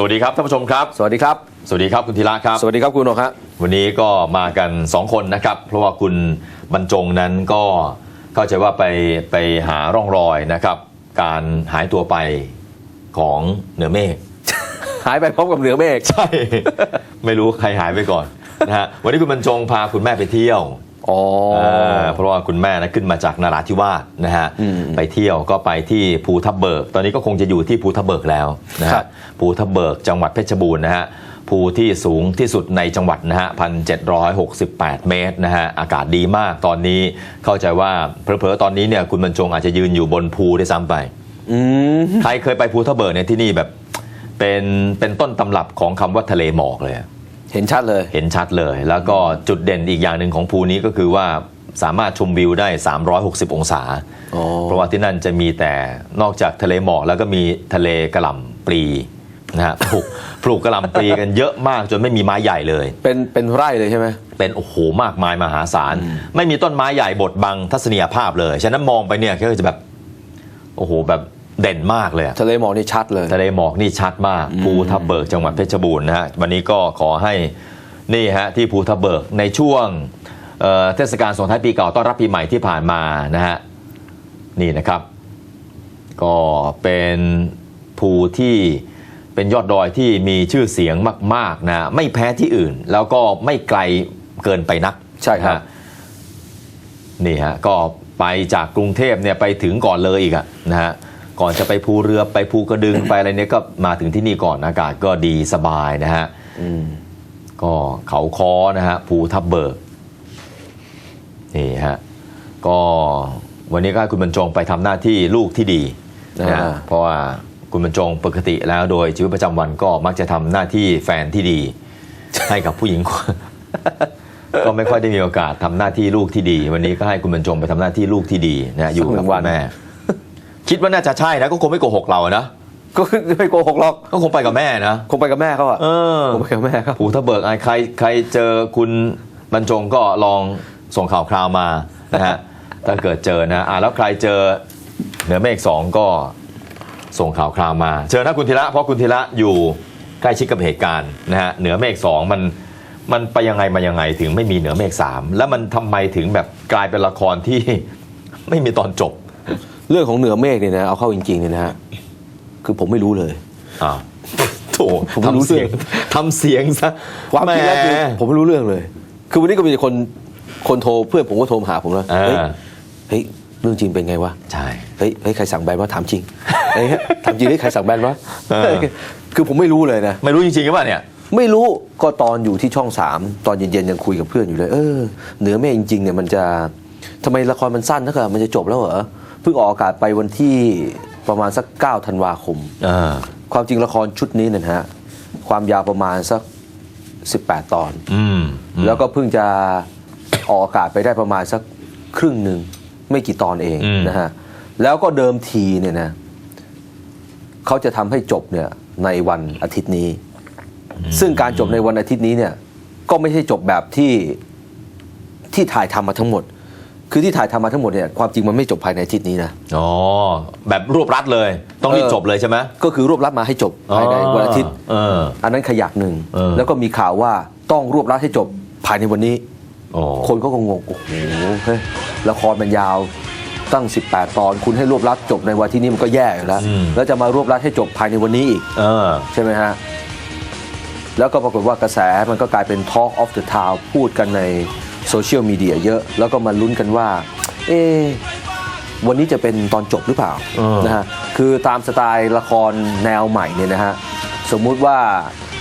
สวัสดีครับท่านผู้ชมครับ สวัสดีครับ สวัสดีครับคุณธีระครับ สวัสดีครับคุณโหนกฮะวันนี้ก็มากัน 2 คนนะครับ เพราะว่าคุณบรรจงนั้นก็เข้าใจว่าไปไปหาร่องรอยนะครับ การหายตัวไปของเหนือเมฆหายไปพร้อมกับเหนือเมฆใช่ ไม่รู้ใครหายไปก่อนนะฮะวันนี้คุณบรรจงพาคุณแม่ไปเที่ยวอ๋อา เพราะว่าคุณแม่นะขึ้นมาจากนราธิวาสนะฮะอืมไปเที่ยวก็ไปที่ภูทับเบิก ตอนนี้ก็คงจะอยู่ที่ภูทับเบิกแล้วนะครัฮะบภูทับเบิกจังหวัดเพชรบูรณ์นะฮะภูที่สูงที่สุดในจังหวัดนะฮะพันเเมตรนะฮะ อากาศดีมากตอนนี้เข้าใจว่าเผลอๆตอนนี้เนี่ยคุณบรรจงอาจจะยืนอยู่บนภูได้วยซ้ำไปอืมใครเคยไปภูทับเบิกเนี่ยที่นี่แบบเป็นเป็นต้นตำรับของคำว่าทะเลหมอกเลยอะ เห็นชัดเลย เห็นชัดเลย แล้วก็จุดเด่นอีกอย่างหนึ่งของภูนี้ก็คือว่าสามารถชมวิวได้ 360 องศาอ๋อเพราะว่าที่นั่นจะมีแต่นอกจากทะเลหมอกแล้วก็มีทะเลกระหล่ำปลีนะฮะปลูกปลูกกระหล่ำปลีกันเยอะมากจนไม่มีไม้ใหญ่เลย เป็นเป็นไร่เลยใช่ไหมเป็นโอ้โหมากมายมหาศาล ไม่มีต้นไม้ใหญ่บดบังทัศนียภาพเลย ฉะนั้นมองไปเนี่ยก็จะแบบโอ้โหแบบ เด่นมากเลยอะทะเลหมอกนี่ชัดเลยทะเลหมอกนี่ชัดมากภูทับเบิกจังหวัดเพชรบูรณ์นะฮะวันนี้ก็ขอให้นี่ฮะที่ภูทับเบิกในช่วงเอ่อเทศกาลส่งท้ายปีเก่าต้อนรับปีใหม่ที่ผ่านมานะฮะนี่นะครับ ก็เป็นภูที่เป็นยอดดอยที่มีชื่อเสียงมากๆนะไม่แพ้ที่อื่น แล้วก็ไม่ไกลเกินไปนัก ใช่ครับนะฮะนี่ฮะก็ไปจากกรุงเทพเนี่ยไปถึงก่อนเลยอีกอะนะฮะ ก่อนจะไปภูเรือไปภูกระดึง ไปอะไรเนี่ยก็มาถึงที่นี่ก่อนอากาศก็ดีสบายนะฮะอืมก็เขาคอนะฮะภูทับเบิกนี่ฮะก็วันนี้ก็ให้คุณบรรจงไปทำหน้าที่ลูกที่ดีนะฮะอ่าเพราะว่าคุณบรรจงปกติแล้วโดยชีวิตประจำวันก็มักจะทำหน้าที่แฟนที่ดี ให้กับผู้หญิงคนก็ไม่ค่อยได้มีโอกาสทำหน้าที่ลูกที่ดี วันนี้ก็ให้คุณบรรจงไปทำหน้าที่ลูกที่ดีนะฮะอยู่กับคุณแม่ คิดว่าน่าจะใช่นะก็คงไม่โกหกเรานะก็ไม่โกหกหรอกก็คงไปกับแม่นะคงไปกับแม่เขาอะเออคงไปกับแม่เขาภูทับเบิกอะใครใครเจอคุณบรรจงก็ลองส่งข่าวคราวมานะฮะถ้าเกิดเจอนะอะแล้วใครเจอเหนือเมฆสองก็ส่งข่าวคราวมาเชิญนะคุณธีระเพราะคุณธีระอยู่ใกล้ชิดกับเหตุการณ์นะฮะเหนือเมฆสองมันมันไปยังไงมายังไงถึงไม่มีเหนือเมฆสามแล้วมันทำไมถึงแบบกลายเป็นละครที่ไม่มีตอนจบ เรื่องของเหนือเมฆเนี่ยนะเอาเข้าจริงๆเนี่ยนะฮะคือผมไม่รู้เลยอ้าวโถผมไม่รู้ทำเสียงเรื่องทำเสียงซะความจริงแล้วคือแหมผมไม่รู้เรื่องเลย คือวันนี้ก็มีคนคนโทรเพื่อนผมก็โทรมาหาผมแล้วอ่าเฮ้ยเฮ้ยเรื่องจริงเป็นไงวะใช่เฮ้ยเฮ้ยใครสั่งแบนวะถามจริงเฮ้ยถามจริงเฮ้ยใครสั่งแบนวะเออคือผมไม่รู้เลยนะไม่รู้จริงๆหรือเปล่าเนี่ยไม่รู้ก็ตอนอยู่ที่ช่องสามตอนเย็นๆยังคุยกับเพื่อนอยู่เลย เออเหนือเมฆจริงๆเนี่ยมันจะทำไมละครมันสั้นนักอะมันจะจบแล้วเหรอ เพิ่งออกอากาศไปวันที่ประมาณสัก 9 ธันวาคมอ่าความจริงละครชุดนี้เนี่ยนะฮะ ความยาวประมาณสัก 18 ตอนอืมแล้วก็เพิ่งจะออกอากาศไปได้ประมาณสักครึ่งหนึ่งไม่กี่ตอนเองอืมนะฮะ แล้วก็เดิมทีเนี่ยนะเขาจะทำให้จบเนี่ยในวันอาทิตย์นี้ ซึ่งการจบในวันอาทิตย์นี้เนี่ยก็ไม่ใช่จบแบบที่ที่ถ่ายทำมาทั้งหมด คือที่ถ่ายทำมาทั้งหมดเนี่ยความจริงมันไม่จบภายในอาทิตย์นี้นะอ๋อแบบรวบรัดเลย ต้องรีบเออจบเลยใช่ไหมก็คือรวบรัดมาให้จบภายในวันอาทิตย์เอออันนั้นขยักหนึ่งเออแล้วก็มีข่าวว่าต้องรวบรัดให้จบภายในวันนี้โอ้คนก็งงโอ้โหเฮ้ยละครมันยาวตั้ง 18 ตอน คุณให้รวบรัดจบในวันที่นี้มันก็แย่อยู่แล้วแล้วจะมารวบรัดให้จบภายในวันนี้อีกเออใช่ไหมฮะแล้วก็ปรากฏว่ากระแสมันก็กลายเป็น Talk of the Town พูดกันใน โซเชียลมีเดียเยอะ แล้วก็มาลุ้นกันว่า เอะวันนี้จะเป็นตอนจบหรือเปล่าเออนะฮะคือตามสไตล์ละครแนวใหม่เนี่ยนะฮะสมมุติว่า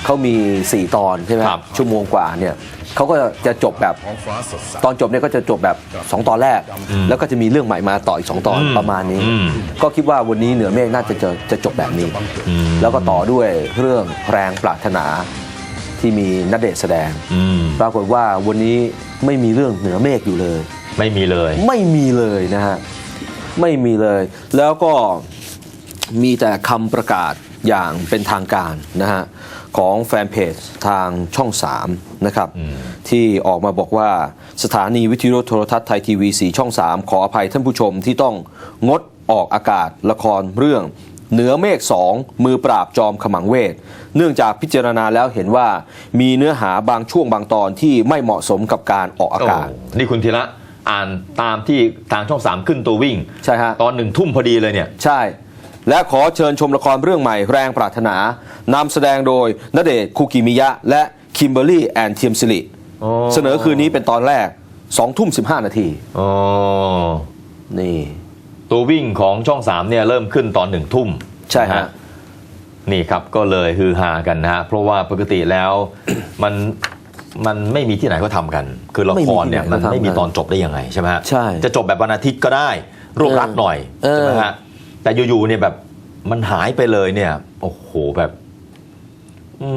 เขามี 4 ตอนใช่ไหมครับชั่วโมงกว่าเนี่ยเขาก็จะจบแบบตอนจบเนี่ยก็จะจบแบบ 2 ตอนแรก แล้วก็จะมีเรื่องใหม่มาต่ออีก 2 ตอนประมาณนี้อืมก็คิดว่าวันนี้เหนือเมฆน่าจะจะจะจบแบบนี้ แล้วก็ต่อด้วยเรื่องแรงปรารถนา ที่มีนเดชน์แสดง อืมปรากฏว่าวันนี้ไม่มีเรื่องเหนือเมฆอยู่เลย ไม่มีเลย ไม่มีเลยนะฮะ ไม่มีเลย แล้วก็มีแต่คำประกาศอย่างเป็นทางการนะฮะ ของแฟนเพจทางช่อง 3 นะครับ ที่ออกมาบอกว่าสถานีวิทยุโทรทัศน์ไทยทีวี 4 ช่อง 3 ขออภัยท่านผู้ชมที่ต้องงดออกอากาศละครเรื่อง เหนือเมฆสองมือปราบจอมขมังเวท เนื่องจากพิจารณาแล้วเห็นว่ามีเนื้อหาบางช่วงบางตอนที่ไม่เหมาะสมกับการออกอากาศโอ้นี่คุณธีระอ่านตามที่ทางช่องสามขึ้นตัววิ่ง ใช่ฮะ ตอนหนึ่งทุ่มพอดีเลยเนี่ย ใช่ และขอเชิญชมละครเรื่องใหม่แรงปรารถนานำแสดงโดยณเดชน์คุกิมิยะ และคิมเบอร์รี่แอนเทียมสิริอ๋อเสนอคืนนี้เป็นตอนแรก2ทุ่ม15นาทีอ๋อนี่ ตัววิ่งของช่องสามเนี่ยเริ่มขึ้นตอนหนึ่งทุ่มใช่ฮะนนี่ครับก็เลยฮือฮากันนะฮะเพราะว่าปกติแล้วมันมันไม่มีที่ไหนก็ทำกัน คือละครเนี่ยไม่มีที่ไหนมันก็ทำไม่มีกันตอนจบได้ยังไงใช่ไหมฮะใช่จะจบแบบวันอาทิตย์ก็ได้รวบรัดหน่อยเออใช่ไหมฮะแต่อยู่ๆเนี่ยแบบมันหายไปเลยเนี่ย โอ้โหแบบอื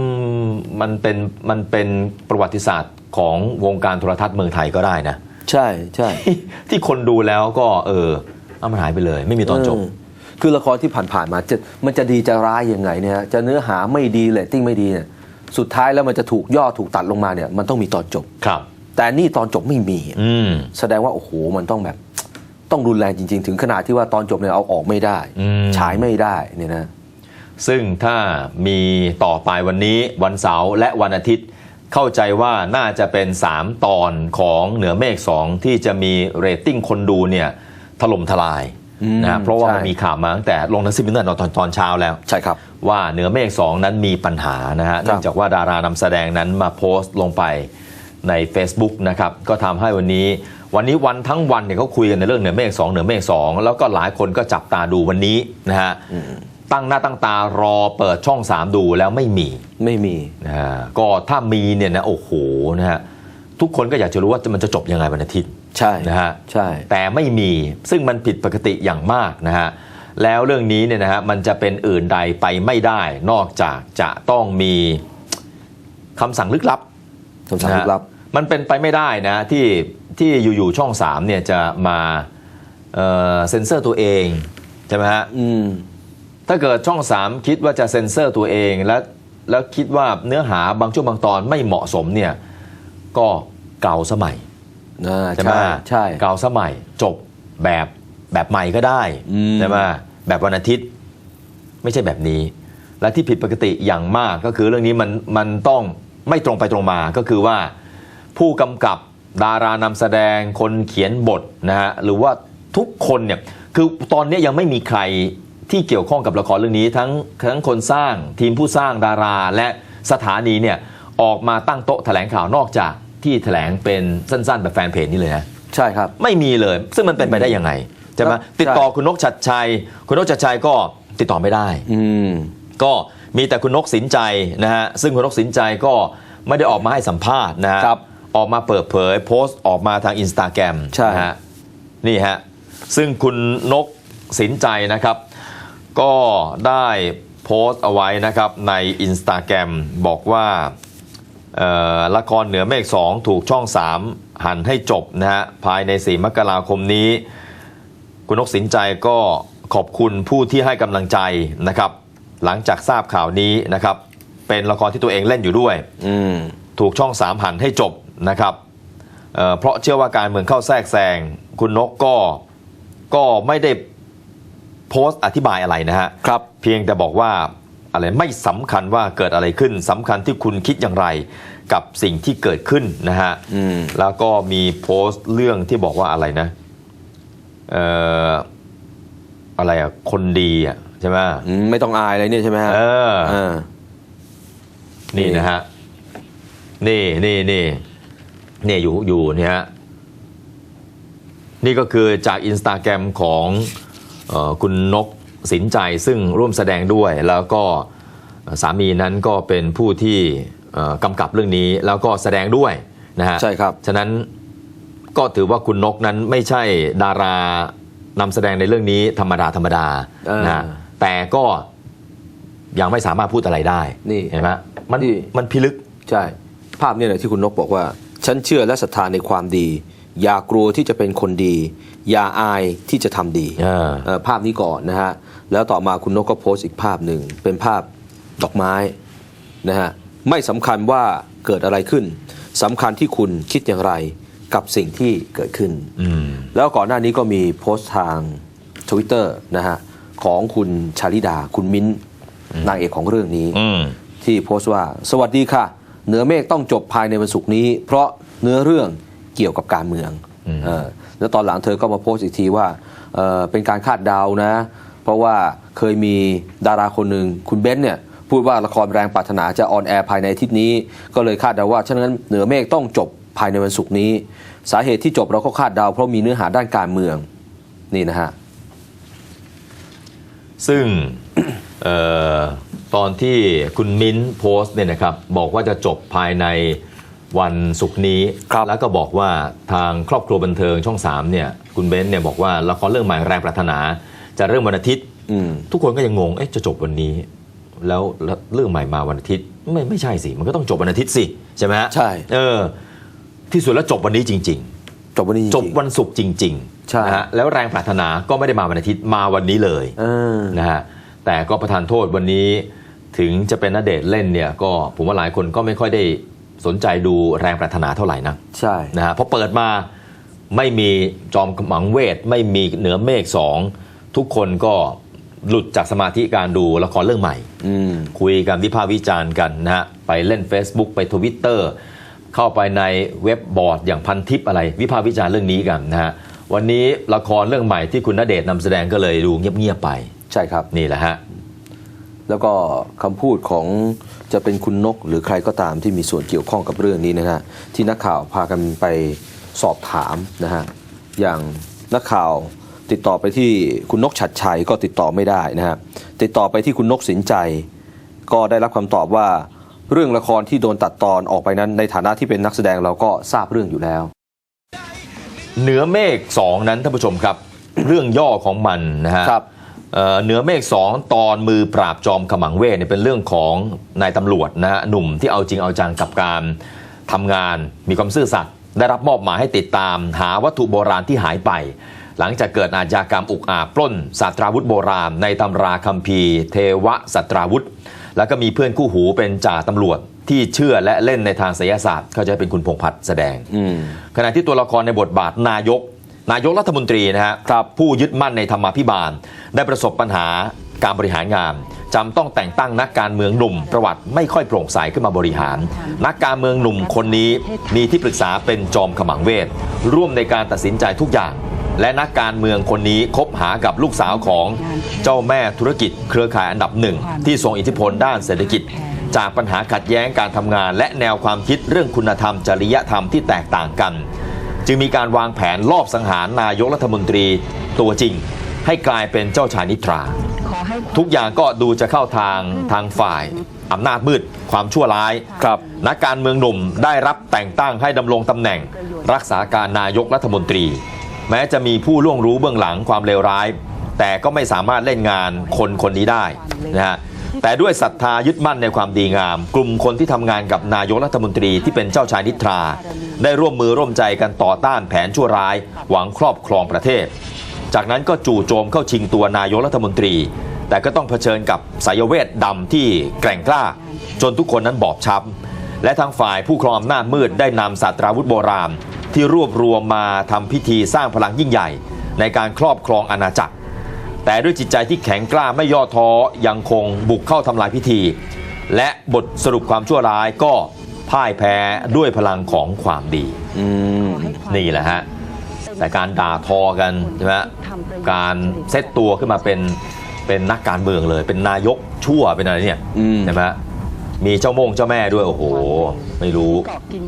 มมันเป็นมันเป็นประวัติศาสตร์ของวงการโทรทัศน์เมืองไทยก็ได้นะ ใช่ใช่ที่ที่คนดูแล้วก็ เออ เอามันหายไปเลย ไม่มีตอนจบเคือละครที่ผ่านๆมาจะมันจะดีจะร้ายยังไงเนี่ยจะเนื้อหาไม่ดีเลตติ้งไม่ดีเนี่ยสุดท้ายแล้วมันจะถูกย่อถูกตัดลงมาเนี่ย มันต้องมีตอนจบครับ แต่นี่ตอนจบไม่มีอืมแสดงว่าโอ้โหมันต้องแบบ ต้องรุนแรงจริง ๆ ถึงขนาดที่ว่าตอนจบเนี่ยเอาออกไม่ได้อืมฉายไม่ได้เนี่ยนะซึ่งถ้ามีต่อไปวันนี้วันเสาร์และวันอาทิตย์เข้าใจว่าน่าจะเป็น 3 ตอนของเหนือเมฆ2ที่จะมีเรตติ้งคนดูเนี่ย ถล่มทลายอืมนะเพราะว่าใช่มันมีข่าวมาตั้งแต่ลงหนังสือพิมพ์ตั้งแต่ตอนตอนเช้าแล้ว ใช่ครับ ว่าเหนือเมฆ2นั้นมีปัญหานะฮะเนื่องจากว่าดารานำแสดงนั้นมาโพสต์ลงไปใน Facebook นะครับก็ทำให้วันนี้ วันนี้วันทั้งวันเนี่ยเขาคุยกันในเรื่องเหนือเมฆ2เหนือเมฆ2แล้วก็หลายคนก็จับตาดูวันนี้นะฮะตั้งหน้าตั้งตารอเปิดช่อง3ดูแล้วไม่มีไม่มีนะฮะก็ถ้ามีเนี่ยนะโอ้โหนะฮะทุกคนก็อยากจะรู้ว่ามันจะจบยังไงวันอาทิตย์ ใช่นะฮะใช่แต่ไม่มีซึ่งมันผิดปกติอย่างมากนะฮะแล้วเรื่องนี้เนี่ยนะฮะมันจะเป็นอื่นใดไปไม่ได้ นอกจากจะต้องมีคำสั่งลึกลับคำสั่งลึกลับนะฮะมันเป็นไปไม่ได้นะที่ที่อยู่ๆช่อง3เนี่ยจะมาเอ่อเซ็นเซอร์ตัวเองใช่ไหมฮะอืมถ้าเกิดช่อง3คิดว่าจะเซ็นเซอร์ตัวเองแล้วแล้วคิดว่าเนื้อหาบางช่วงบางตอนไม่เหมาะสมเนี่ยก็เก่าสมัยอ่า ใช่ไหมใช่ใช่เก่าสมัยจบแบบแบบใหม่ก็ได้อืมใช่ไหมแบบวันอาทิตย์ไม่ใช่แบบนี้ และที่ผิดปกติอย่างมากก็คือเรื่องนี้มันมันต้องไม่ตรงไปตรงมาก็คือว่า ผู้กำกับดารานำแสดงคนเขียนบทนะฮะหรือว่าทุกคนเนี่ยคือตอนนี้ยังไม่มีใครที่เกี่ยวข้องกับละครเรื่องนี้ทั้งทั้งคนสร้างทีมผู้สร้างดาราและสถานีเนี่ยออกมาตั้งโต๊ะแถลงข่าวนอกจาก ที่แถลงเป็นสั้นๆ แบบแฟนเพจนี่เลยนะใช่ครับ ไม่มีเลย ซึ่งมันเป็นไปได้ยังไงใช่ไหมใช่ติดต่อคุณนกชัดชัย คุณนกชัดชัยก็ติดต่อไม่ได้ อืม ก็มีแต่คุณนกสินใจนะฮะซึ่งคุณนกสินใจก็ไม่ได้ออกมาให้สัมภาษณ์นะฮะครับออกมาเปิดเผยโพสต์ออกมาทางอินสตาแกรมใช่ นะฮะนี่ฮะซึ่งคุณนกสินใจนะครับ ก็ได้โพสต์เอาไว้นะครับในอินสตาแกรมบอกว่าเอ่อ ละครเหนือเมฆ2ถูกช่อง 3 หันให้จบนะฮะภายใน 4 มกราคมนี้ คุณนกสินใจก็ขอบคุณผู้ที่ให้กำลังใจนะครับ หลังจากทราบข่าวนี้นะครับ เป็นละครที่ตัวเองเล่นอยู่ด้วยอืมถูกช่องสามหันให้จบนะครับเอ่อเพราะเชื่อว่าการเมืองเข้าแทรกแซงคุณนกก็ก็ไม่ได้โพสต์อธิบายอะไรนะฮะครับ เพียงแต่บอกว่า อะไรไม่สำคัญว่าเกิดอะไรขึ้นสำคัญที่คุณคิดอย่างไรกับสิ่งที่เกิดขึ้นนะฮะอืมแล้วก็มีโพสต์เรื่องที่บอกว่าอะไรนะเอ่ออะไรอะคนดีอะใช่ไหมอืมไม่ต้องอายเลยเนี่ยใช่ไหมฮะเออเออนี่นะฮะนี่นี่นี่นี่อยู่อยู่เนี่ยฮะนี่ก็คือจากอินสตาแกรมของเออคุณนก สินใจซึ่งร่วมแสดงด้วย แล้วก็สามีนั้นก็เป็นผู้ที่เอ่อกำกับเรื่องนี้แล้วก็แสดงด้วยนะฮะใช่ครับ ฉะนั้นก็ถือว่าคุณนกนั้นไม่ใช่ดารานำแสดงในเรื่องนี้ธรรมดาธรรมดาเออนะแต่ก็ยังไม่สามารถพูดอะไรได้นี่เห็นไหมมันนี่มันพิลึกใช่ ภาพเนี่ยแหละที่คุณนกบอกว่า ฉันเชื่อและศรัทธาในความดี อย่ากลัวที่จะเป็นคนดี อย่าอายที่จะทำดีเออเอ่อภาพนี้ก่อนนะฮะแล้วต่อมาคุณนกก็โพสต์อีกภาพหนึ่งเป็นภาพดอกไม้นะฮะไม่สำคัญว่าเกิดอะไรขึ้นสำคัญที่คุณคิดอย่างไรกับสิ่งที่เกิดขึ้นอืมแล้วก่อนหน้านี้ก็มีโพสต์ทาง Twitter นะฮะของคุณชาลิดา คุณมิ้นท์นางเอกของเรื่องนี้อืมที่โพสต์ว่า สวัสดีค่ะ เหนือเมฆต้องจบภายในวันศุกร์นี้ เพราะเนื้อเรื่อง เกี่ยวกับการเมืองอืมเออแล้วตอนหลังเธอก็มาโพสต์อีกทีว่าเออเป็นการคาดเดานะ เพราะว่าเคยมีดาราคนหนึ่งคุณเบนซ์เนี่ยพูดว่าละครแรงปรารถนาจะออนแอร์ภายในอาทิตย์นี้ ก็เลยคาดเดาว่าฉะนั้นเหนือเมฆต้องจบภายในวันศุกร์นี้ สาเหตุที่จบเราก็คาดเดาเพราะมีเนื้อหาด้านการเมืองนี่นะฮะซึ่งเอ่อตอนที่คุณมิ้นท์โพสต์เนี่ยนะครับบอกว่าจะจบภายใน วันศุกร์นี้ครับแล้วก็บอกว่าทางครอบครัวบันเทิงช่อง3เนี่ยคุณเบนซ์เนี่ยบอกว่าละครเรื่องใหม่แรงปรารถนา จะเริ่มวันอาทิตย์อืมทุกคนก็ยังงงเอ๊ะจะจบวันนี้แล้วแล้วเรื่องใหม่มาวันอาทิตย์ไม่ไม่ใช่สิมันก็ต้องจบวันอาทิตย์สิใช่ไหมฮะใช่เออที่สุดแล้วจบวันนี้จริงจบวันนี้ๆจบวันศุกร์จริงใช่ๆนะฮะแล้วแรงปรารถนาก็ไม่ได้มาวันอาทิตย์มาวันนี้เลยเออนะฮะแต่ก็ประทานโทษวันนี้ถึงจะเป็นนเดชน์เล่นเนี่ยก็ผมว่าหลายคนก็ไม่ค่อยได้ สนใจดูแรงปรารถนาเท่าไหร่นะใช่นะฮะพอเปิดมาไม่มีจอมขมังเวท ไม่มีเหนือเมฆสองทุกคนก็หลุดจากสมาธิการดูละครเรื่องใหม่อืมคุยกันวิพากษ์วิจารณ์กันนะฮะไปเล่น Facebook ไปทวิตเตอร์เข้าไปในเว็บบอร์ดอย่างพันทิปอะไร วิพากษ์วิจารณ์เรื่องนี้กันนะฮะวันนี้ละครเรื่องใหม่ที่คุณณเดชน์นำแสดงก็เลยดูเงียบๆไป ใช่ครับนี่แหละฮะ แล้วก็คำพูดของจะเป็นคุณนก หรือใครก็ตามที่มีส่วนเกี่ยวข้องกับเรื่องนี้นะฮะที่นักข่าวพากันไปสอบถามนะฮะอย่างนักข่าวติดต่อไปที่คุณนกฉัดชัยก็ติดต่อไม่ได้นะฮะติดต่อไปที่คุณนกสินใจ ก็ได้รับคำตอบว่าเรื่องละครที่โดนตัดตอนออกไปนั้น ในฐานะที่เป็นนักแสดงเราก็ทราบเรื่องอยู่แล้ว เหนือเมฆสองนั้นท่านผู้ชมครับ เรื่องย่อของมันนะฮะครับ เอ่อเหนือเมฆสองตอนมือปราบจอมขมังเวทเนี่ยเป็นเรื่องของนายตำรวจนะฮะหนุ่มที่เอาจริงเอาจังกับการทำงานมีความซื่อสัตย์ได้รับมอบหมายให้ติดตามหาวัตถุโบราณที่หายไป หลังจากเกิดอาชญากรรมอุกอาจปล้นศาสตราวุธโบราณ ในตำราคัมภีร์ เทวสัตราวุธ แล้วก็มีเพื่อนคู่หูเป็นจ่าตำรวจที่เชื่อและเล่นในทางไสยศาสตร์เขาจะเป็นคุณพงษ์พัฒน์แสดงอืมขณะที่ตัวละครในบทบาทนายก นายกรัฐมนตรีนะฮะครับผู้ยึดมั่นในธรรมาภิบาล ได้ประสบปัญหาการบริหารงานจำต้องแต่งตั้งนักการเมืองหนุ่ม ประวัติไม่ค่อยโปร่งใสขึ้นมาบริหาร นักการเมืองหนุ่มคนนี้มีที่ปรึกษาเป็นจอมขมังเวทร่วมในการตัดสินใจทุกอย่างและนักการเมืองคนนี้คบหากับลูกสาวของเจ้าแม่ธุรกิจ เครือข่ายอันดับหนึ่ง ที่ทรงอิทธิพลด้านเศรษฐกิจ จากปัญหาขัดแย้งการทำงาน และแนวความคิดเรื่องคุณธรรมจริยธรรมที่แตกต่างกัน จึงมีการวางแผนลอบสังหารนายกรัฐมนตรีตัวจริง ให้กลายเป็นเจ้าชายนิทรา ทุกอย่างก็ดูจะเข้าทางทางฝ่ายอำนาจมืดความชั่วร้ายครับนักการเมืองหนุ่มได้รับแต่งตั้งให้ดำรงตำแหน่ง รักษาการนายกรัฐมนตรี แม้จะมีผู้ล่วงรู้เบื้องหลังความเลวร้าย แต่ก็ไม่สามารถเล่นงานคนคนนี้ได้นะฮะ แต่ด้วยศรัทธายึดมั่นในความดีงาม กลุ่มคนที่ทำงานกับนายกรัฐมนตรีที่เป็นเจ้าชายนิทรา ได้ร่วมมือร่วมใจกันต่อต้านแผนชั่วร้าย หวังครอบครองประเทศ จากนั้นก็จู่โจมเข้าชิงตัวนายกรัฐมนตรี แต่ก็ต้องเผชิญกับสายเวทดำที่แกร่งกล้า จนทุกคนนั้นบอบช้ำและทางฝ่ายผู้ครองอำนาจมืดได้นำศาสตราวุธโบราณที่รวบรวมมาทำพิธีสร้างพลังยิ่งใหญ่ ในการครอบครองอาณาจักร แต่ด้วยจิตใจที่แข็งกล้าไม่ย่อท้อยังคงบุกเข้าทำลายพิธี และบทสรุปความชั่วร้ายก็พ่ายแพ้ด้วยพลังของความดีอืมนี่แหละฮะแต่การด่าทอกันใช่ไหมการเซตตัวขึ้นมาเป็นเป็นนักการเมืองเลย เป็นนายกชั่วเป็นอะไรเนี่ยอืมใช่ไหมมีเจ้าโมงเจ้าแม่ด้วย โอ้โห ไม่รู้เกาะกิน